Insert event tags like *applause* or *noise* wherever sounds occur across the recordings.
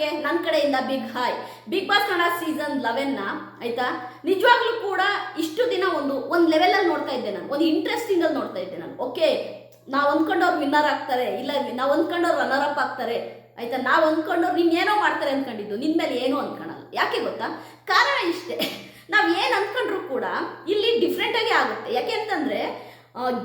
ವ್ಯೂವರ್ಸ್ಗೆ ನನ್ನ ಕಡೆಯಿಂದ big hi Big Boss Kannada season ಲೆವೆನ್ನ ಆಯ್ತಾ? ನಿಜವಾಗ್ಲೂ ಕೂಡ ಇಷ್ಟು ದಿನ ಒಂದು ಒಂದು ಲೆವೆಲಲ್ಲಿ ನೋಡ್ತಾ ಇದ್ದೆ ನಾನು. ಒಂದು ಇಂಟ್ರೆಸ್ಟಿಂಗಲ್ಲಿ ನೋಡ್ತಾ ಇದ್ದೆ ನಾನು. ಓಕೆ ನಾವು ಅಂದ್ಕೊಂಡವ್ರು ವಿನ್ನರ್ ಆಗ್ತಾರೆ, ಇಲ್ಲ ನಾವು ಅಂದ್ಕೊಂಡವ್ರು ರನ್ನರ್ ಅಪ್ ಆಗ್ತಾರೆ, ಆಯ್ತಾ? ನಾವು ಅಂದ್ಕೊಂಡವ್ರು ನಿನ್ನೇನೋ ಮಾಡ್ತಾರೆ ಅಂದ್ಕೊಂಡಿದ್ದು ನಿನ್ನ ಮೇಲೆ ಏನೋ ಅನ್ಕೊಳಲ್ಲ ಯಾಕೆ ಗೊತ್ತಾ? ಕಾರಣ ಇಷ್ಟೇ. ನಾವು ಏನು ಅಂದ್ಕೊಂಡ್ರು ಕೂಡ ಇಲ್ಲಿ ಡಿಫ್ರೆಂಟಾಗಿ ಆಗುತ್ತೆ. ಯಾಕೆ ಅಂತಂದರೆ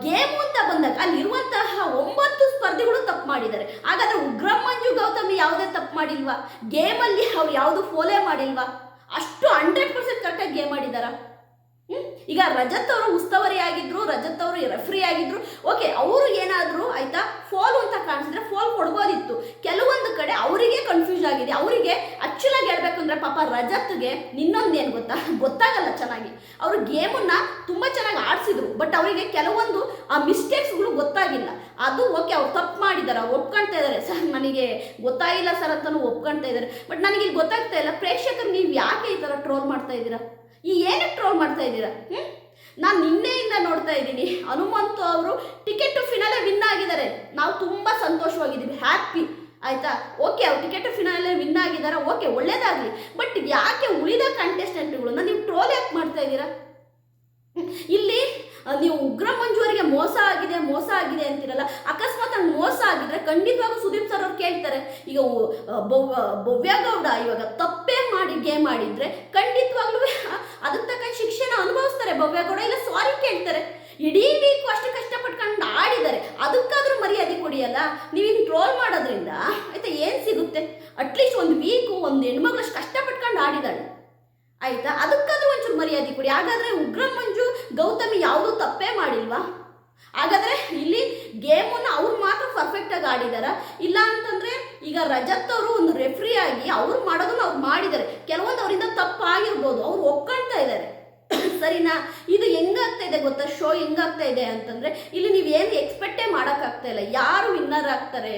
ಗೇಮು ಅಂತ ಬಂದಾಗ ಅಲ್ಲಿರುವಂತಹ ಒಂಬತ್ತು ಸ್ಪರ್ಧಿಗಳು ತಪ್ಪು ಮಾಡಿದ್ದಾರೆ. ಹಾಗಾದ್ರೆ ಉಗ್ರ ಮಂಜು ಗೌತಮಿ ಯಾವುದೇ ತಪ್ಪು ಮಾಡಿಲ್ವಾ? ಗೇಮಲ್ಲಿ ಅವ್ರು ಯಾವುದು ಫೋಲೇ ಮಾಡಿಲ್ವಾ? ಅಷ್ಟು ಹಂಡ್ರೆಡ್ ಪರ್ಸೆಂಟ್ ಕರೆಕ್ಟಾಗಿ ಗೇಮ್ ಮಾಡಿದಾರ ಹ್ಮ್? ಈಗ ರಜತ್ ಅವರು ಉಸ್ತುವಾರಿ ಆಗಿದ್ರು, ರಜತ್ ಅವರು ರೆಫ್ರಿ ಆಗಿದ್ರು. ಓಕೆ ಅವರು ಏನಾದ್ರು ಆಯ್ತಾ ಫೋಲ್ ಅಂತ ಕಾಣಿಸಿದ್ರೆ ಫೋಲ್ ಕೊಡ್ಬೋದಿತ್ತು. ಕೆಲವೊಂದು ಕಡೆ ಅವರಿಗೆ ಕನ್ಫ್ಯೂಸ್ ಆಗಿದೆ. ಅವರಿಗೆ ಆಕ್ಚುಲಾಗಿ ಹೇಳ್ಬೇಕಂದ್ರೆ ಪಾಪ ರಜತ್ಗೆ ಇನ್ನೊಂದು ಏನು ಗೊತ್ತಾ? *laughs* ಗೊತ್ತಾಗಲ್ಲ ಚೆನ್ನಾಗಿ. ಅವರು ಗೇಮನ್ನ ತುಂಬಾ ಚೆನ್ನಾಗಿ ಆಡಿಸಿದ್ರು. ಬಟ್ ಅವರಿಗೆ ಕೆಲವೊಂದು, ಆ ಮಿಸ್ಟೇಕ್ಸ್ಗಳು ಗೊತ್ತಾಗಿಲ್ಲ. ಅದು ಓಕೆ ಅವ್ರು ತಪ್ಪು ಮಾಡಿದ್ದಾರೆ ಒಪ್ಕೊಳ್ತಾ ಇದ್ದಾರೆ ಸರ್, ನನಗೆ ಗೊತ್ತಾಗಿಲ್ಲ ಸರ್ ಅಂತಲೂ ಒಪ್ಕೊಳ್ತಾ ಇದ್ದಾರೆ ಬಟ್ ನನಗೆ ಗೊತ್ತಾಗ್ತಾ ಇಲ್ಲ, ಪ್ರೇಕ್ಷಕರು ನೀವು ಯಾಕೆ ಈ ಥರ ಟ್ರೋಲ್ ಮಾಡ್ತಾ ಇದ್ದೀರಾ? ಈ ಏನಕ್ಕೆ ಟ್ರೋಲ್ ಮಾಡ್ತಾ ಇದ್ದೀರಾ? ಹ್ಞೂ ನಾನು ನಿನ್ನೆಯಿಂದ ನೋಡ್ತಾ ಇದ್ದೀನಿ. ಹನುಮಂತು ಅವರು ಟಿಕೆಟ್ ಫಿನಾಲೆ ವಿನ್ ಆಗಿದ್ದಾರೆ. ನಾವು ತುಂಬ ಸಂತೋಷವಾಗಿದ್ದೀವಿ. ಹ್ಯಾಪಿ ಆಯ್ತಾ? ಓಕೆ ಅವ್ರು ಟಿಕೆಟ್ ಫಿನಾಲೆ ವಿನ್ ಆಗಿದ್ದಾರೆ. ಓಕೆ ಒಳ್ಳೇದಾಗಲಿ. ಬಟ್ ಯಾಕೆ ಉಳಿದ ಕಂಟೆಸ್ಟೆಂಟ್ಗಳನ್ನ ನೀವು ಟ್ರೋಲ್ ಯಾಕೆ ಮಾಡ್ತಾ ಇದ್ದೀರಾ? ಇಲ್ಲಿ ನೀವು ಉಗ್ರ ಮಂಜುವರಿಗೆ ಮೋಸ ಆಗಿದೆ ಮೋಸ ಆಗಿದೆ ಅಂತಿರಲ್ಲ, ಅಕಸ್ಮಾತ್ ಮೋಸ ಆಗಿದ್ರೆ ಖಂಡಿತವಾಗೂ ಸುದೀಪ್ ಸರ್ ಅವ್ರು ಕೇಳ್ತಾರೆ. ಈಗ ಭವ್ಯ ಭವ್ಯಗೌಡ ಇವಾಗ ತಪ್ಪೇ ಮಾಡಿ ಗೇಮ್ ಆಡಿದ್ರೆ ಖಂಡಿತವಾಗ್ಲೂ ಅದಕ್ಕೆ ತಕ್ಕ ಶಿಕ್ಷೆನ ಅನುಭವಿಸ್ತಾರೆ. ಭವ್ಯಗೌಡ ಇಲ್ಲ ಸಾರಿ ಕೇಳ್ತಾರೆ. ಇಡೀ ವೀಕ್ ಅಷ್ಟು ಕಷ್ಟಪಟ್ಕೊಂಡು ಆಡಿದ್ದಾರೆ. ಅದಕ್ಕಾದ್ರೂ ಮರ್ಯಾದೆ ಕೊಡಿಯಲ್ಲ ನೀವು ಹಿಂಗೆ ಟ್ರೋಲ್ ಮಾಡೋದ್ರಿಂದ ಆಯ್ತಾ, ಏನು ಸಿಗುತ್ತೆ? ಅಟ್ಲೀಸ್ಟ್ ಒಂದು ವೀಕು ಒಂದು ಹೆಣ್ಮಗಳು ಅಷ್ಟು ಕಷ್ಟಪಟ್ಕೊಂಡು ಆಡಿದಾಳೆ ಆಯ್ತಾ? ಅದಕ್ಕಾದ್ರೂ ಒಂಚೂರು ಮರ್ಯಾದೆ ಕೊಡಿ. ಹಾಗಾದ್ರೆ ಉಗ್ರ ಮಂಜು ಗೌತಮಿ ಯಾವುದೂ ತಪ್ಪೇ ಮಾಡಿಲ್ವಾ? ಹಾಗಾದ್ರೆ ಇಲ್ಲಿ ಗೇಮನ್ನು ಅವ್ರು ಮಾತ್ರ ಪರ್ಫೆಕ್ಟಾಗಿ ಆಡಿದಾರ? ಇಲ್ಲ ಅಂತಂದ್ರೆ ಈಗ ರಜತ್ ಅವರು ಒಂದು ರೆಫ್ರಿ ಆಗಿ ಅವ್ರು ಮಾಡೋದನ್ನ ಅವ್ರು ಮಾಡಿದ್ದಾರೆ ಕೆಲವೊಂದು ಅವರಿಂದ ತಪ್ಪಾಗಿರ್ಬೋದು. ಅವ್ರು ಒಪ್ಕೊಳ್ತಾ ಇದ್ದಾರೆ ಸರಿನಾ? ಇದು ಹೆಂಗಾಗ್ತಾ ಇದೆ ಗೊತ್ತಾ? ಶೋ ಹೆಂಗಾಗ್ತಾ ಇದೆ ಅಂತಂದ್ರೆ ಇಲ್ಲಿ ನೀವು ಏನು ಎಕ್ಸ್ಪೆಕ್ಟೇ ಮಾಡೋಕ್ಕಾಗ್ತಾ ಇಲ್ಲ. ಯಾರು ವಿನ್ನರ್ ಆಗ್ತಾರೆ?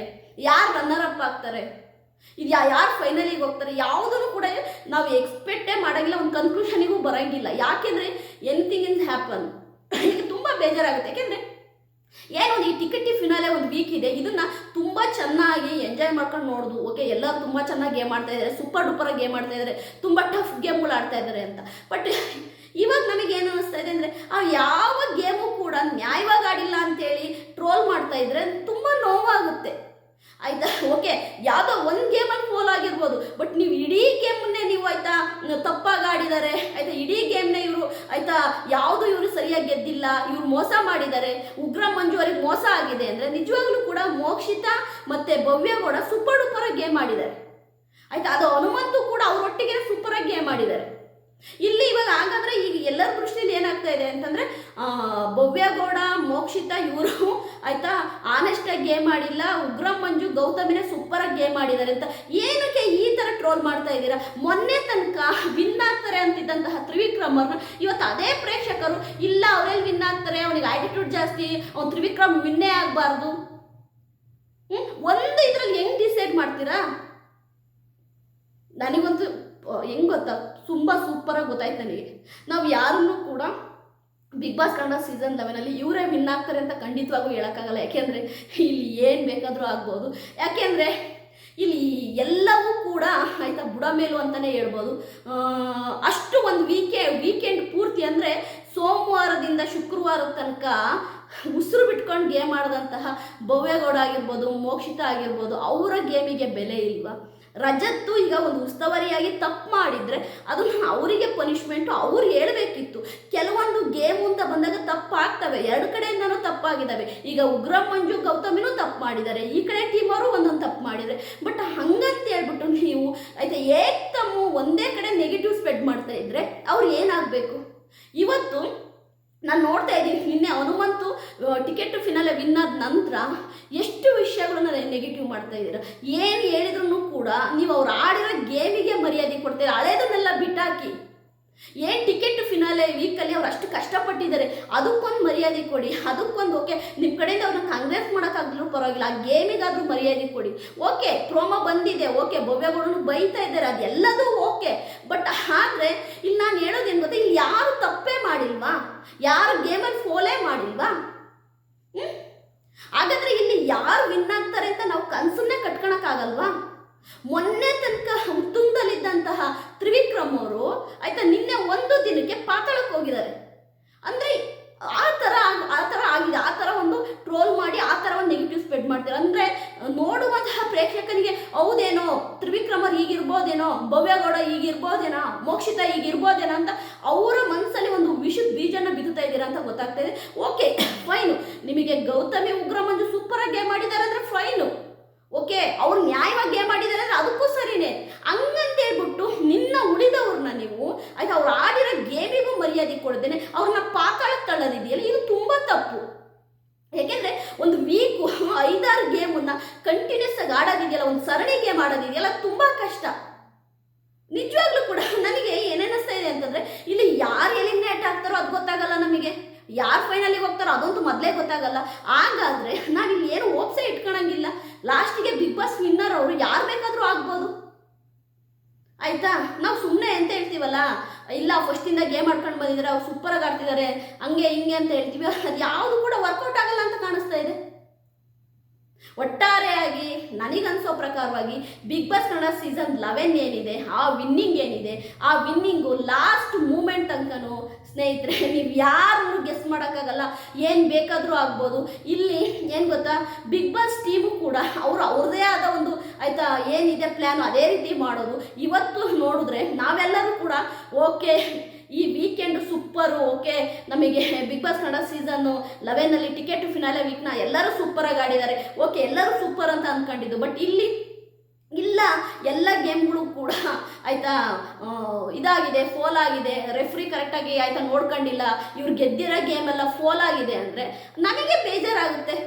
ಯಾರು ರನ್ನರ್ ಅಪ್ ಆಗ್ತಾರೆ? ಇದು ಯಾರು ಫೈನಲಿಗೆ ಹೋಗ್ತಾರೆ? ಯಾವುದನ್ನು ಕೂಡ ನಾವು ಎಕ್ಸ್ಪೆಕ್ಟೇ ಮಾಡೋಂಗಿಲ್ಲ. ಒಂದು ಕನ್ಕ್ಲೂಷನಿಗೂ ಬರೋಂಗಿಲ್ಲ. ಯಾಕೆಂದರೆ ಎನಿಥಿಂಗ್ ಇನ್ ಹ್ಯಾಪನ್ ಬೇಜಾರಾಗುತ್ತೆ. ಯಾಕೆಂದರೆ ಏನೋ ಈ ಟಿಕೆಟ್ ಫಿನಾಲೆ ಒಂದು ವೀಕ್ ಇದೆ, ಇದನ್ನ ತುಂಬ ಚೆನ್ನಾಗಿ ಎಂಜಾಯ್ ಮಾಡ್ಕೊಂಡು ನೋಡೋದು. ಓಕೆ ಎಲ್ಲರೂ ತುಂಬ ಚೆನ್ನಾಗಿ ಗೇಮ್ ಆಡ್ತಾ ಇದ್ದಾರೆ ಸೂಪರ್ ಡೂಪರ್ ಗೇಮ್ ಆಡ್ತಾ ಇದ್ದಾರೆ ತುಂಬ ಟಫ್ ಗೇಮ್ಗಳು ಆಡ್ತಾ ಇದ್ದಾರೆ ಅಂತ. ಬಟ್ *laughs* ಇವಾಗ ನಮಗೆ ಏನು ಅನಿಸ್ತಾ ಇದೆ ಅಂದರೆ, ಆ ಯಾವ ಗೇಮು ಕೂಡ ನ್ಯಾಯವಾಗಿ ಆಡಿಲ್ಲ ಅಂತೇಳಿ ಟ್ರೋಲ್ ಮಾಡ್ತಾ ಇದ್ರೆ ತುಂಬ ನೋವಾಗುತ್ತೆ. ಆಯ್ತಾ? ಓಕೆ ಯಾವುದೋ ಒಂದು ಗೇಮಲ್ಲಿ ಫೋಲ್ ಆಗಿರ್ಬೋದು ಬಟ್ ನೀವು ಇಡೀ ಗೇಮನ್ನೇ ನೀವು ಆಯ್ತಾ, ತಪ್ಪಾಗಿ ಆಡಿದ್ದಾರೆ ಆಯ್ತಾ? ಇಡೀ ಗೇಮ್ನೇ ಆಯ್ತಾ? ಯಾವುದು ಇವರು ಸರಿಯಾಗಿ ಗೆದ್ದಿಲ್ಲ, ಇವ್ರು ಮೋಸ ಮಾಡಿದ್ದಾರೆ, ಉಗ್ರ ಮಂಜು ಅವರಿಗೆ ಮೋಸ ಆಗಿದೆ ಅಂದ್ರೆ ನಿಜವಾಗ್ಲೂ ಕೂಡ ಮೋಕ್ಷಿತ ಮತ್ತೆ ಭವ್ಯಗೌಡ ಸೂಪರ್ ಡೂಪರ್ ಗೇಮ್ ಆಡಿದ್ದಾರೆ. ಆಯ್ತಾ? ಅದು ಹನುಮಂತು ಕೂಡ ಅವರೊಟ್ಟಿಗೆ ಸೂಪರಾಗಿ ಗೇಮ್ ಆಡಿದ್ದಾರೆ. ಇಲ್ಲಿ ಎಲ್ಲರ ದೃಷ್ಟಿಯಲ್ಲಿ ಏನಾಗ್ತಾ ಇದೆ ಅಂತಂದ್ರೆ ಭವ್ಯಗೌಡ ಮೋಕ್ಷಿತ ಇವರು, ಆಯ್ತಾ? ಆನೆಸ್ಟಾಗಿ ಗೇಮ್ ಆಡಿಲ್ಲ. ಉಗ್ರ ಮಂಜು ಗೌತಮಿನೇ ಸೂಪರಾಗಿ ಗೇಮ್ ಆಡಿದ್ದಾರೆ ಅಂತ. ಏನಕ್ಕೆ ಈ ಥರ ಟ್ರೋಲ್ ಮಾಡ್ತಾ ಇದ್ದೀರಾ? ಮೊನ್ನೆ ತನಕ ವಿನ್ ಆಗ್ತಾರೆ ಅಂತಿದ್ದಂತಹ ತ್ರಿವಿಕ್ರಮರ್ನ ಇವತ್ತು ಅದೇ ಪ್ರೇಕ್ಷಕರು, ಇಲ್ಲ ಅವರಲ್ಲಿ ವಿನ್ ಆಗ್ತಾರೆ? ಅವನಿಗೆ ಆಟಿಟ್ಯೂಡ್ ಜಾಸ್ತಿ. ಅವ್ನು ತ್ರಿವಿಕ್ರಮ್ ವಿನ್ನೇ ಆಗಬಾರ್ದು. ಒಂದು ಇದ್ರಲ್ಲಿ ಹೆಂಗ್ ಡಿಸೈಡ್ ಮಾಡ್ತೀರಾ? ನನಗಂತೂ ಹೆಂಗ್ ಗೊತ್ತಾ? ತುಂಬ ಸೂಪರಾಗಿ ಗೊತ್ತಾಯ್ತು ನನಗೆ ನಾವು ಯಾರನ್ನೂ ಕೂಡ ಬಿಗ್ ಬಾಸ್ ಕನ್ನಡ ಸೀಸನ್ ಲೆವೆನಲ್ಲಿ ಇವರೇ ವಿನ್ ಆಗ್ತಾರೆ ಅಂತ ಖಂಡಿತವಾಗೂ ಹೇಳೋಕ್ಕಾಗಲ್ಲ. ಯಾಕೆಂದರೆ ಇಲ್ಲಿ ಏನು ಬೇಕಾದರೂ ಆಗ್ಬೋದು. ಯಾಕೆಂದರೆ ಇಲ್ಲಿ ಎಲ್ಲವೂ ಕೂಡ ಆಯಿತಾ ಬುಡ ಮೇಲು ಅಂತಲೇ ಹೇಳ್ಬೋದು. ಅಷ್ಟು ಒಂದು ವೀಕೆ ವೀಕೆಂಡ್ ಪೂರ್ತಿ ಅಂದರೆ ಸೋಮವಾರದಿಂದ ಶುಕ್ರವಾರದ ತನಕ ಉಸಿರು ಬಿಟ್ಕೊಂಡು ಗೇಮ್ ಆಡಿದಂತಹ ಭವ್ಯಗೌಡ ಆಗಿರ್ಬೋದು, ಮೋಕ್ಷಿತ ಆಗಿರ್ಬೋದು, ಅವರ ಗೇಮಿಗೆ ಬೆಲೆ ಇಲ್ವಾ? ರಜತ್ತು ಈಗ ಒಂದು ಉಸ್ತುವಾರಿಯಾಗಿ ತಪ್ಪು ಮಾಡಿದರೆ ಅದನ್ನು ಅವರಿಗೆ ಪನಿಷ್ಮೆಂಟು ಅವ್ರು ಹೇಳಬೇಕಿತ್ತು. ಕೆಲವೊಂದು ಗೇಮ್ ಅಂತ ಬಂದಾಗ ತಪ್ಪಾಗ್ತವೆ. ಎರಡು ಕಡೆಯಿಂದನೂ ತಪ್ಪಾಗಿದ್ದಾವೆ ಈಗ ಉಗ್ರ ಮಂಜು ಗೌತಮಿನೂ ತಪ್ಪು ಮಾಡಿದ್ದಾರೆ. ಈ ಕಡೆ ಟೀಮ್ ಅವರು ಒಂದೊಂದು ತಪ್ಪು ಮಾಡಿದರೆ ಬಟ್ ಹಂಗಂತ ಹೇಳ್ಬಿಟ್ಟು ನೀವು ಆಯ್ತಾ ಏಕ್ ತಮ್ಮ ಒಂದೇ ಕಡೆ ನೆಗೆಟಿವ್ ಸ್ಪ್ರೆಡ್ ಮಾಡ್ತಾ ಇದ್ರೆ ಅವ್ರು ಏನಾಗಬೇಕು? ಇವತ್ತು ನಾನು ನೋಡ್ತಾ ಇದ್ದೀನಿ ನಿನ್ನೆ ಹನುಮಂತು ಟಿಕೆಟ್ ಫಿನಾಲೆ ವಿನ್ ಆದ ನಂತರ ಎಷ್ಟು ವಿಷಯಗಳನ್ನ ನೆಗೆಟಿವ್ ಮಾಡ್ತಾ ಇದ್ದೀರಾ? ಏನು ಹೇಳಿದ್ರು ಕೂಡ ನೀವು ಅವ್ರು ಆಡಿರೋ ಗೇಮಿಗೆ ಮರ್ಯಾದೆ ಕೊಡ್ತೀರಾ? ಹಳೇದನ್ನೆಲ್ಲ ಬಿಟ್ಟಾಕಿ. ಏನು ಟಿಕೆಟ್ ಫಿನಾಲೆ ವೀಕಲ್ಲಿ ಅವ್ರು ಅಷ್ಟು ಕಷ್ಟಪಟ್ಟಿದ್ದಾರೆ? ಅದಕ್ಕೊಂದು ಮರ್ಯಾದೆ ಕೊಡಿ, ಅದಕ್ಕೊಂದು ಓಕೆ ನಿಮ್ಮ ಕಡೆಯಿಂದ ಅವ್ರನ್ನ ಕಾಂಗ್ರೆಸ್ ಮಾಡೋಕ್ಕಾಗಲೂ ಪರವಾಗಿಲ್ಲ, ಆ ಗೇಮಿಗಾದರೂ ಮರ್ಯಾದೆ ಕೊಡಿ. ಓಕೆ ಪ್ರೋಮೋ ಬಂದಿದೆ ಓಕೆ ಭವ್ಯಗಳನ್ನು ಬೈತಾ ಇದ್ದಾರೆ, ಅದೆಲ್ಲದೂ ಓಕೆ ಬಟ್ ಆದರೆ ಇಲ್ಲಿ ನಾನು ಹೇಳೋದೇನು ಗೊತ್ತಾ? ಇಲ್ಲಿ ಯಾರು ತಪ್ಪೇ ಮಾಡಿಲ್ವಾ? ಯಾರು ಗೇಮಲ್ಲಿ ಫೋಲೇ ಮಾಡಿಲ್ವಾ? ಹಾಗಾದ್ರೆ ಇಲ್ಲಿ ಯಾರು ವಿನ್ ಆಗ್ತಾರೆ ಅಂತ ನಾವು ಕನ್ಸನ್ನೇ ಕಟ್ಕೊಳಕ್ಕಾಗಲ್ವಾ? ಮೊನ್ನೆ ತನಕ ಉತ್ತುಂಗದಲ್ಲಿದ್ದಂತಹ ತ್ರಿವಿಕ್ರಮ್ ಅವರು ಆಯ್ತಾ ನಿನ್ನೆ ಒಂದು ದಿನಕ್ಕೆ ಪಾತಾಳಕ್ಕೆ ಹೋಗಿದ್ದಾರೆ. ಅಂದ್ರೆ ಆ ತರ ಆ ತರ ಆಗಿದೆ. ಆ ತರ ಒಂದು ಟ್ರೋಲ್ ಮಾಡಿ ಆ ತರ ಒಂದು ನೆಗೆಟಿವ್ ಸ್ಪ್ರೆಡ್ ಮಾಡ್ತಾರೆ. ಅಂದ್ರೆ ನೋಡುವಂತಹ ಪ್ರೇಕ್ಷಕನಿಗೆ ಹೌದೇನೋ, ತ್ರಿವಿಕ್ರಮರ್ ಹೀಗಿರ್ಬೋದೇನೋ, ಭವ್ಯಗೌಡ ಹೀಗಿರ್ಬೋದೇನೋ, ಮೋಕ್ಷಿತ ಹೀಗಿರ್ಬೋದೇನೋ ಅಂತ ಅವರ ಮೊದಲೇ ಗೊತ್ತಾಗಲ್ಲ. ಹಾಗಾದ್ರೆ ನಾವಿಲ್ಲಿ ಏನು ಓಪ್ಸೆ ಇಟ್ಕೊಳಂಗಿಲ್ಲ. ಲಾಸ್ಟಿಗೆ ಬಿಗ್ ಬಾಸ್ ವಿನ್ನರ್ ಅವರು ಯಾರು ಬೇಕಾದರೂ ಆಗ್ಬೋದು. ಆಯ್ತಾ? ನಾವು ಸುಮ್ಮನೆ ಅಂತ ಹೇಳ್ತೀವಲ್ಲ? ಇಲ್ಲ ಫಸ್ಟಿಂದ ಗೇಮ್ ಆಡ್ಕೊಂಡು ಬಂದಿದ್ದಾರೆ ಅವ್ರು ಸೂಪರಾಗಿ ಆಡ್ತಿದ್ದಾರೆ ಹಂಗೆ ಹಿಂಗೆ ಅಂತ ಹೇಳ್ತೀವಿ. ಅದು ಯಾವುದು ಕೂಡ ವರ್ಕೌಟ್ ಆಗಲ್ಲ ಅಂತ ಕಾಣಿಸ್ತಾ ಇದೆ. ಒಟ್ಟಾರೆಯಾಗಿ ನನಗನ್ಸೋ ಪ್ರಕಾರವಾಗಿ Big Boss Kannada season eleven ಏನಿದೆ, ಆ ವಿನ್ನಿಂಗ್ ಏನಿದೆ, ಆ ವಿನ್ನಿಂಗು ಲಾಸ್ಟ್ ಮೂಮೆಂಟ್ ತನಕನೂ ಸ್ನೇಹಿತರೆ, *laughs* ನೀವು ಯಾರು ಗೆಸ್ ಮಾಡೋಕ್ಕಾಗಲ್ಲ, ಏನು ಬೇಕಾದರೂ ಆಗ್ಬೋದು. ಇಲ್ಲಿ ಏನು ಗೊತ್ತಾ? ಬಿಗ್ ಬಾಸ್ ಟೀಮು ಕೂಡ ಅವರು, ಅವ್ರದೇ ಆದ ಒಂದು ಆಯಿತಾ, ಏನಿದೆ ಪ್ಲ್ಯಾನು ಅದೇ ರೀತಿ ಮಾಡೋದು. ಇವತ್ತು ನೋಡಿದ್ರೆ ನಾವೆಲ್ಲರೂ ಕೂಡ ಓಕೆ ಈ ವೀಕೆಂಡ್ ಸೂಪರು ಓಕೆ ನಮಗೆ ಬಿಗ್ ಬಾಸ್ ಕನ್ನಡ ಸೀಸನ್ನು ಲೆವೆನಲ್ಲಿ ಟಿಕೆಟ್ ಫಿನಾಲೆ ವೀಕ್ನ ಎಲ್ಲರೂ ಸೂಪರಾಗಿ ಆಡಿದ್ದಾರೆ. ಓಕೆ ಎಲ್ಲರೂ ಸೂಪರ್ ಅಂತ ಅಂದ್ಕೊಂಡಿದ್ದು ಬಟ್ ಇಲ್ಲಿ ಇಲ್ಲ, ಎಲ್ಲ ಗೇಮ್ಗಳು ಕೂಡ ಆಯಿತಾ ಇದಾಗಿದೆ, ಫೋಲ್ ಆಗಿದೆ ರೆಫ್ರಿ ಕರೆಕ್ಟಾಗಿ ಆಯಿತಾ ನೋಡ್ಕೊಂಡಿಲ್ಲ ಇವ್ರು ಗೆದ್ದಿರೋ ಗೇಮ್ ಎಲ್ಲ ಫೋಲ್ ಆಗಿದೆ ಅಂದರೆ ನನಗೆ ಬೇಜಾರಾಗುತ್ತೆ?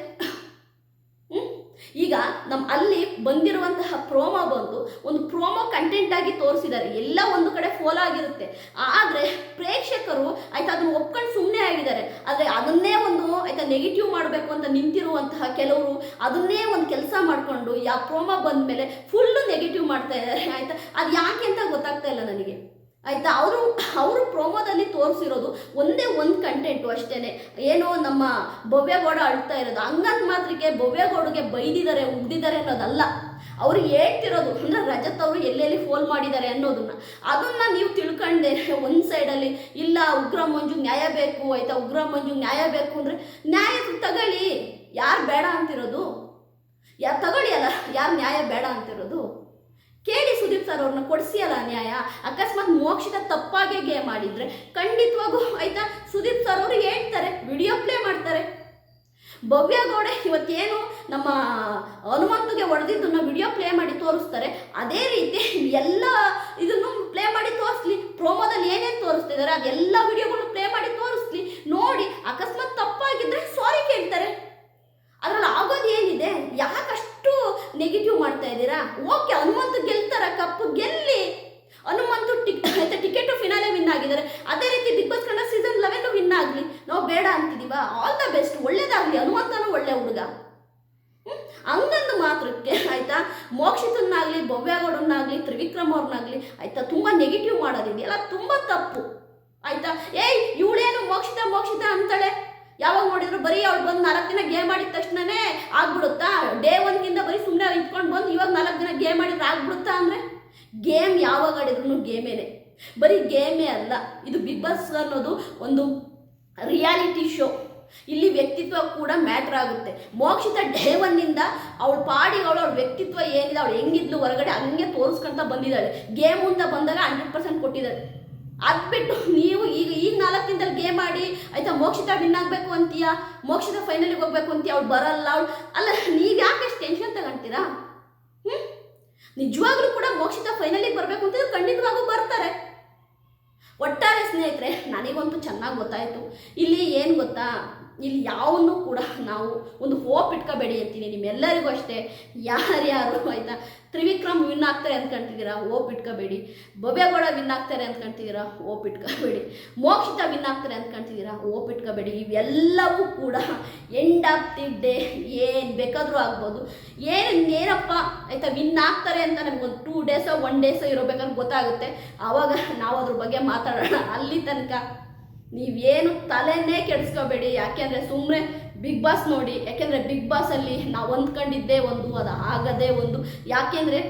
ಈಗ ನಮ್ಮ ಅಲ್ಲಿ ಬಂದಿರುವಂತಹ ಪ್ರೋಮೋ ಬಂದು ಒಂದು ಪ್ರೋಮೋ ಕಂಟೆಂಟ್ ಆಗಿ ತೋರಿಸಿದ್ದಾರೆ. ಎಲ್ಲ ಒಂದು ಕಡೆ ಫೋಲ್ ಆಗಿರುತ್ತೆ. ಆದರೆ ಪ್ರೇಕ್ಷಕರು ಆಯ್ತಾ ಅದನ್ನು ಒಪ್ಕೊಂಡು ಸುಮ್ಮನೆ ಆಗಿದ್ದಾರೆ. ಆದರೆ ಅದನ್ನೇ ಒಂದು ಆಯ್ತಾ ನೆಗೆಟಿವ್ ಮಾಡಬೇಕು ಅಂತ ನಿಂತಿರುವಂತಹ ಕೆಲವರು ಅದನ್ನೇ ಒಂದು ಕೆಲಸ ಮಾಡಿಕೊಂಡು ಯಾವ ಪ್ರೋಮೋ ಬಂದ ಮೇಲೆ ಫುಲ್ಲು ನೆಗೆಟಿವ್ ಮಾಡ್ತಾ ಇದ್ದಾರೆ. ಆಯ್ತಾ? ಅದು ಯಾಕೆ ಅಂತ ಗೊತ್ತಾಗ್ತಾ ಇಲ್ಲ ನನಗೆ. ಆಯ್ತಾ? ಅವರು ಅವರು ಪ್ರೋಮೋದಲ್ಲಿ ತೋರಿಸಿರೋದು ಒಂದೇ ಒಂದು ಕಂಟೆಂಟು ಅಷ್ಟೇ ಏನೋ ನಮ್ಮ ಭವ್ಯಗೌಡ ಅಳ್ತಾ ಇರೋದು. ಹಂಗಂತ ಮಾತ್ರಕ್ಕೆ ಭವ್ಯಗೌಡಗೆ ಬೈದಿದ್ದಾರೆ, ಉಗ್ದಿದ್ದಾರೆ ಅನ್ನೋದಲ್ಲ. ಅವ್ರು ಹೇಳ್ತಿರೋದು, ಅಂದ್ರೆ ರಜತ್ ಅವರು ಎಲ್ಲೆಲ್ಲಿ ಫೋನ್ ಮಾಡಿದ್ದಾರೆ ಅನ್ನೋದನ್ನ. ಅದನ್ನ ನೀವು ತಿಳ್ಕೊಂಡೆ, ಒಂದು ಸೈಡಲ್ಲಿ ಇಲ್ಲ ಉಗ್ರ ಮಂಜು ನ್ಯಾಯ ಬೇಕು, ಆಯ್ತಾ? ಉಗ್ರ ಮಂಜು ನ್ಯಾಯ ಬೇಕು ಅಂದರೆ ನ್ಯಾಯ ತಗೊಳ್ಳಿ. ಯಾರು ಬೇಡ ಅಂತಿರೋದು? ಯಾರು ತಗೊಳ್ಳಿ ಅಲ್ಲ, ಯಾರು ನ್ಯಾಯ ಬೇಡ ಅಂತಿರೋದು? ಕೇಳಿ ಸುದೀಪ್ ಸರ್ ಅವ್ರನ್ನ ಕೊಡಿಸಿಯಲ್ಲ ನ್ಯಾಯ ಅಕಸ್ಮಾತ್ ಮೋಕ್ಷಿತ ತಪ್ಪಾಗೆ ಗೇಮ್ ಮಾಡಿದ್ರೆ ಖಂಡಿತವಾಗೂ ಆಯ್ತಾ? ಸುದೀಪ್ ಸರ್ ಅವರು ಹೇಳ್ತಾರೆ ವಿಡಿಯೋ ಪ್ಲೇ ಮಾಡ್ತಾರೆ. ಭವ್ಯ ಗೌಡೆ ಇವತ್ತೇನು ನಮ್ಮ ಹನುಮಂತಗೆ ಹೊಡೆದಿದ್ದನ್ನು ವಿಡಿಯೋ ಪ್ಲೇ ಮಾಡಿ ತೋರಿಸ್ತಾರೆ. ಅದೇ ರೀತಿ ಎಲ್ಲ ಇದನ್ನು ಪ್ಲೇ ಮಾಡಿ ತೋರಿಸ್ಲಿ. ಪ್ರೋಮೋದಲ್ಲಿ ಏನೇನು ತೋರಿಸ್ತಿದ್ದಾರೆ ಅದೆಲ್ಲ ವಿಡಿಯೋಗಳನ್ನು ಪ್ಲೇ ಮಾಡಿ ತೋರಿಸ್ಲಿ. ನೋಡಿ, ಅಕಸ್ಮಾತ್ ತಪ್ಪಾಗಿದ್ರೆ ಕೇಳ್ತಾರೆ ಅದ್ರಲ್ಲಿ ಆಗೋದು ಏನಿದೆ? ಯಾಕಷ್ಟು ನೆಗೆಟಿವ್ ಮಾಡ್ತಾ ಇದ್ದೀರಾ? ಓಕೆ, ಹನುಮಂತು ಗೆಲ್ತಾರ ಕಪ್ ಗೆಲ್ಲಿ. ಹನುಮಂತು ಟಿಕೆಟ್ ಫಿನಾಲೆ ವಿನ್ ಆಗಿದ್ದಾರೆ. ಅದೇ ರೀತಿ Big Boss Kannada season eleven win ಆಗಲಿ. ನಾವು ಬೇಡ ಅಂತಿದೀವ. ಆಲ್ ದ ಬೆಸ್ಟ್ ಒಳ್ಳೇದಾಗಲಿ. ಹನುಮಂತನು ಒಳ್ಳೆ ಹುಡುಗ? ಹಂಗಂದು ಮಾತ್ರಕ್ಕೆ, ಆಯ್ತಾ? ಮೋಕ್ಷಿತನ್ನಾಗಲಿ ಭವ್ಯಗೌಡನ್ನಾಗಲಿ ತ್ರಿವಿಕ್ರಮ್ ಅವ್ರನ್ನಾಗಲಿ, ಆಯ್ತಾ? ತುಂಬ ನೆಗೆಟಿವ್ ಮಾಡೋದಿದೆಯಲ್ಲ ತುಂಬ ತಪ್ಪು. ಆಯ್ತಾ? ಏಯ್ ಇವಳೇನು ಮೋಕ್ಷಿತ ಮೋಕ್ಷಿತ ಅಂತಾಳೆ ಯಾವಾಗ ನೋಡಿದ್ರು ಬರೀ ಅವ್ಳು ಬಂದು ನಾಲ್ಕು ದಿನ ಗೇಮ್ ಮಾಡಿದ ತಕ್ಷಣನೇ ಆಗ್ಬಿಡುತ್ತಾ? ಡೇ ಒನ್ಗಿಂತ ಬರೀ ಸುಮ್ಮನೆ ಇಟ್ಕೊಂಡು ಬಂದು ಇವಾಗ ನಾಲ್ಕು ದಿನ ಗೇಮ್ ಮಾಡಿದ್ರೆ ಆಗ್ಬಿಡುತ್ತಾ ಅಂದರೆ? ಗೇಮ್ ಯಾವಾಗ ಆಡಿದ್ರು ಗೇಮೇನೆ. ಬರೀ ಗೇಮೇ ಅಲ್ಲ, ಇದು ಬಿಗ್ ಬಾಸ್ ಅನ್ನೋದು ಒಂದು ರಿಯಾಲಿಟಿ ಶೋ ಇಲ್ಲಿ ವ್ಯಕ್ತಿತ್ವ ಕೂಡ ಮ್ಯಾಟ್ರ್ ಆಗುತ್ತೆ. ಮೋಕ್ಷಿತ ಡೇ ಒನ್ನಿಂದ ಅವಳ ಪಾಡಿಗಳು ಅವಳು ಅವಳ ವ್ಯಕ್ತಿತ್ವ ಏನಿದೆ, ಅವಳು ಹೆಂಗಿದ್ಲು ಹೊರಗಡೆ ಹಂಗೆ ತೋರಿಸ್ಕೊಂತ ಬಂದಿದ್ದಾಳೆ. ಗೇಮ್ ಅಂತ ಬಂದಾಗ ಹಂಡ್ರೆಡ್ ಪರ್ಸೆಂಟ್ ಕೊಟ್ಟಿದ್ದಾಳೆ. ಅದು ಬಿಟ್ಟು ನೀವು ಈಗ ಈಗ ನಾಲ್ಕು ದಿನದಲ್ಲಿ ಗೇಮ್ ಆಡಿ, ಆಯ್ತಾ, ಮೋಕ್ಷಿತ ವಿನ್ ಆಗಬೇಕು ಅಂತೀಯ? ಮೋಕ್ಷಿತ ಫೈನಲಿಗೆ ಹೋಗ್ಬೇಕು ಅಂತೀಯ? ಅವ್ಳು ಬರಲ್ಲ, ಅವಳು, ಅಲ್ಲ, ನೀವು ಯಾಕೆ ಅಷ್ಟು ಟೆನ್ಷನ್ ತಗೊಂತೀರಾ ಹ್ಞೂ ನಿಜವಾಗ್ಲೂ ಕೂಡ ಮೋಕ್ಷಿತ ಫೈನಲಿಗೆ ಬರಬೇಕು ಅಂತ ಖಂಡಿತವಾಗೂ ಬರ್ತಾರೆ. ಒಟ್ಟಾರೆ ಸ್ನೇಹಿತರೆ, ನನಗಂತೂ ಚೆನ್ನಾಗಿ ಗೊತ್ತಾಯಿತು. ಇಲ್ಲಿ ಏನು ಗೊತ್ತಾ? ಇಲ್ಲಿ ಯಾವನ್ನೂ ಕೂಡ ನಾವು ಒಂದು ಹೋಪ್ ಇಟ್ಕೋಬೇಡಿ ಅಂತೀನಿ. ನಿಮ್ಮೆಲ್ಲರಿಗೂ ಅಷ್ಟೇ. ಯಾರ್ಯಾರು ಆಯಿತಾ? ತ್ರಿವಿಕ್ರಮ್ ವಿನ್ ಆಗ್ತಾರೆ ಅಂದ್ಕೊಂತಿದ್ದೀರಾ ಹೋಪ್ ಇಟ್ಕೋಬೇಡಿ. ಭವ್ಯಗೌಡ ವಿನ್ ಆಗ್ತಾರೆ ಅಂದ್ಕೊಂತಿದ್ದೀರಾ ಹೋಪ್ ಇಟ್ಕೋಬೇಡಿ. ಮೋಕ್ಷಿತ ವಿನ್ ಆಗ್ತಾರೆ ಅಂದ್ಕೊಂತಿದ್ದೀರಾ ಹೋಪ್ ಇಟ್ಕೋಬೇಡಿ. ಇವೆಲ್ಲವೂ ಕೂಡ ಎಂಡ್ ಆಫ್ ಏನು ಬೇಕಾದರೂ ಆಗ್ಬೋದು. ಏನು ಏನಪ್ಪ ಆಯಿತಾ ವಿನ್ ಆಗ್ತಾರೆ ಅಂತ ನಮಗೊಂದು ಟೂ ಡೇಸೋ ಒನ್ ಡೇಸೋ ಇರೋಬೇಕಂತ ಗೊತ್ತಾಗುತ್ತೆ. ಆವಾಗ ನಾವು ಅದ್ರ ಬಗ್ಗೆ ಮಾತಾಡೋಣ. ಅಲ್ಲಿ ತನಕ ನೀವೇನು ತಲೆನೇ ಕೆಡಿಸ್ಕೋಬೇಡಿ, ಯಾಕೆಂದರೆ ಸುಮ್ಮನೆ ಬಿಗ್ ಬಾಸ್ ನೋಡಿ, ಯಾಕೆಂದರೆ ಬಿಗ್ ಬಾಸಲ್ಲಿ ನಾವು ಹೊಂದ್ಕೊಂಡಿದ್ದೇ ಒಂದು, ಅದು ಆಗದೇ ಒಂದು. ಯಾಕೆಂದರೆ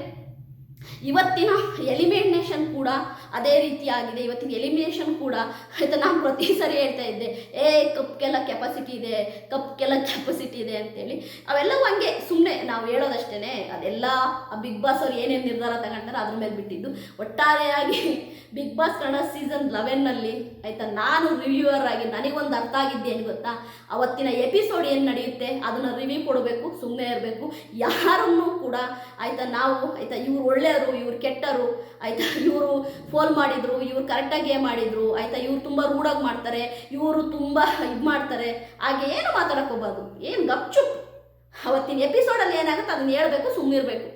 ಇವತ್ತಿನ ಎಲಿಮಿನೇಷನ್ ಕೂಡ ಅದೇ ರೀತಿಯಾಗಿದೆ. ಇವತ್ತಿನ ಎಲಿಮಿನೇಷನ್ ಕೂಡ ಆಯ್ತಾ ನಾನು ಪ್ರತಿ ಸರಿ ಹೇಳ್ತಾ ಇದ್ದೆ, ಏ, ಕಪ್ಗೆಲ್ಲ ಕೆಪಾಸಿಟಿ ಇದೆ, ಕಪ್ಗೆಲ್ಲ ಕೆಪಾಸಿಟಿ ಇದೆ ಅಂತೇಳಿ. ಅವೆಲ್ಲವೂ ಹಂಗೆ ಸುಮ್ಮನೆ ನಾವು ಹೇಳೋದಷ್ಟೇ ಅದೆಲ್ಲ ಆ ಬಿಗ್ ಬಾಸ್ ಅವ್ರು ಏನೇನು ನಿರ್ಧಾರ ತಗೊಂಡಾರೆ ಅದ್ರ ಮೇಲೆ ಬಿಟ್ಟಿದ್ದು. ಒಟ್ಟಾರೆಯಾಗಿ ಬಿಗ್ ಬಾಸ್ ಕನ್ನಡ ಸೀಸನ್ ಲೆವೆನ್ನಲ್ಲಿ ಆಯಿತಾ ನಾನು ರಿವ್ಯೂವರ್ ಆಗಿ ನನಗೊಂದು ಅರ್ಥ ಆಗಿದ್ದು ಏನು ಗೊತ್ತಾ? ಅವತ್ತಿನ ಎಪಿಸೋಡ್ ಏನು ನಡೆಯುತ್ತೆ ಅದನ್ನು ರಿವ್ಯೂ ಕೊಡಬೇಕು ಸುಮ್ಮನೆ ಇರಬೇಕು. ಯಾರನ್ನೂ ಕೂಡ ಆಯಿತಾ ನಾವು, ಆಯಿತಾ ಇವ್ರು ಒಳ್ಳೆಯವರು ಇವ್ರು ಕೆಟ್ಟರು, ಆಯ್ತಾ? *laughs* ಇವರು ಫೋಲ್ ಮಾಡಿದ್ರು, ಇವ್ರು ಕರೆಕ್ಟಾಗಿ ಮಾಡಿದ್ರು, ಆಯ್ತಾ? ಇವ್ರು ತುಂಬ ರೂಢಾಗಿ ಮಾಡ್ತಾರೆ, ಇವರು ತುಂಬ *laughs* ಇದು ಮಾಡ್ತಾರೆ. ಹಾಗೆ ಏನು ಮಾತಾಡಕ್ಕೆ ಹೋಗ್ಬಾರ್ದು. ಏನು ಗಪ್ಚು ಅವತ್ತಿನ ಎಪಿಸೋಡಲ್ಲಿ ಏನಾಗುತ್ತೆ? ಅದನ್ನ ಹೇಳ್ಬೇಕು ಸುಮ್ಮನಿರಬೇಕು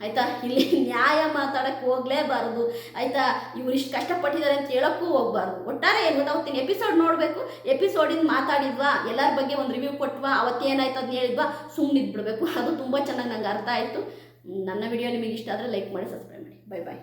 ಆಯ್ತಾ? ಇಲ್ಲಿ *laughs* ನ್ಯಾಯ ಮಾತಾಡಕ್ಕೆ ಹೋಗಲೇಬಾರ್ದು. ಆಯ್ತಾ? ಇವ್ರು ಇಷ್ಟು ಕಷ್ಟಪಟ್ಟಿದ್ದಾರೆ ಅಂತ ಹೇಳೋಕ್ಕೂ ಹೋಗ್ಬಾರ್ದು. ಒಟ್ಟಾರೆ ಏನು ಗೊತ್ತಾ? ಅವತ್ತಿನ ಎಪಿಸೋಡ್ ನೋಡಬೇಕು. ಎಪಿಸೋಡಿಂದ ಮಾತಾಡಿದ್ವಾ? ಎಲ್ಲರ ಬಗ್ಗೆ ಒಂದು ರಿವ್ಯೂ ಕೊಟ್ವಾ? ಅವತ್ತೇನಾಯ್ತು ಅದನ್ನ ಹೇಳಿದ್ವಾ? ಸುಮ್ಮನಿದ್ಬಿಡ್ಬೇಕು ಬಿಡಬೇಕು ಅದು ತುಂಬ ಚೆನ್ನಾಗಿ ನಂಗೆ ಅರ್ಥ ಆಯಿತು. ನನ್ನ ವಿಡಿಯೋ ನಿಮಗೆ ಇಷ್ಟ ಆದರೆ ಲೈಕ್ ಮಾಡಿ ಸಬ್ಸ್ಕ್ರೈಬ್ ಮಾಡಿ. Bye bye